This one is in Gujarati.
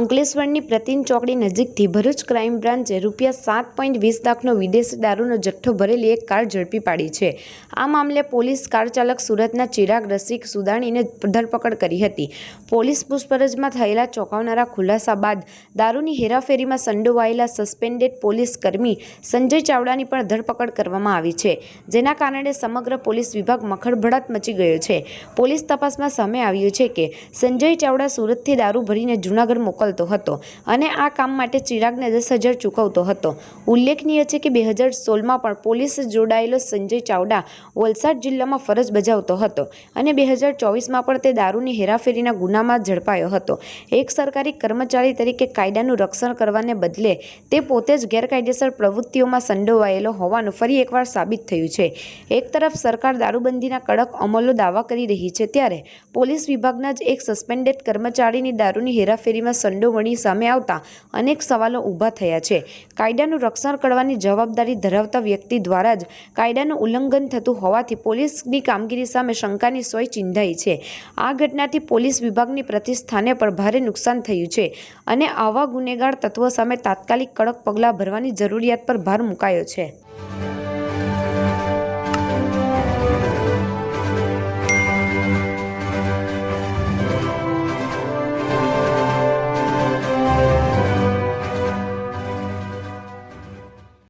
અંકલેશ્વરની પ્રતિન ચોકડી નજીકથી ભરૂચ ક્રાઇમ બ્રાન્ચે રૂપિયા સાત પોઈન્ટ વીસ લાખનો વિદેશી દારૂનો જથ્થો ભરેલી એક કાર ઝડપી પાડી છે. આ મામલે પોલીસ કાર ચાલક સુરતના ચિરાગ રસિક સુદાણીને ધરપકડ કરી હતી. પોલીસ પૂછપરછમાં થયેલા ચોંકાવનારા ખુલાસા બાદ દારૂની હેરાફેરીમાં સંડોવાયેલા સસ્પેન્ડેડ પોલીસ કર્મી સંજય ચાવડાની પણ ધરપકડ કરવામાં આવી છે, જેના કારણે સમગ્ર પોલીસ વિભાગ મખડભડાટ મચી ગયો છે. પોલીસ તપાસમાં સામે આવ્યું છે કે સંજય ચાવડા સુરતથી દારૂ ભરીને જૂનાગઢ મોકલતો હતો અને આ કામ માટે ચિરાગને દસ હજાર ચૂકવતો હતો. ઉલ્લેખનીય છે કે બે હજાર સોળમાં પણ પોલીસ જોડાયેલો સંજય ચાવડા વલસાડ જિલ્લામાં ફરજ બજાવતો હતો અને બે હજાર ચોવીસમાં પણ તે દારૂની હેરાફેરીના ગુનામાં ઝડપાયો હતો. એક સરકારી કર્મચારી તરીકે કાયદાનું રક્ષણ કરવાને બદલે તે પોતે જ ગેરકાયદેસર પ્રવૃત્તિઓમાં સંડોવાયેલો હોવાનું ફરી એકવાર સાબિત થયું છે. એક તરફ સરકાર દારૂબંધીના કડક અમલો દાવા કરી રહી છે ત્યારે પોલીસ વિભાગના જ એક સસ્પેન્ડેડ કર્મચારીની દારૂની હેરાફેરીમાં સંડોવણી સામે આવતા અનેક સવાલો ઊભા થયા છે. કાયદાનું રક્ષણ કરવાની જવાબદારી ધરાવતા વ્યક્તિ દ્વારા જ કાયદાનું ઉલ્લંઘન થતું હોવાથી પોલીસની કામગીરી સામે શંકાની સોય ચિંધાઈ છે. આ ઘટનાથી પોલીસ વિભાગની પ્રતિષ્ઠાને પર ભારે નુકસાન થયું છે અને આવા ગુનેગાર તત્વો સામે તાત્કાલિક કડક પગલાં ભરવાની જરૂરિયાત પર ભાર મુકાયો છે.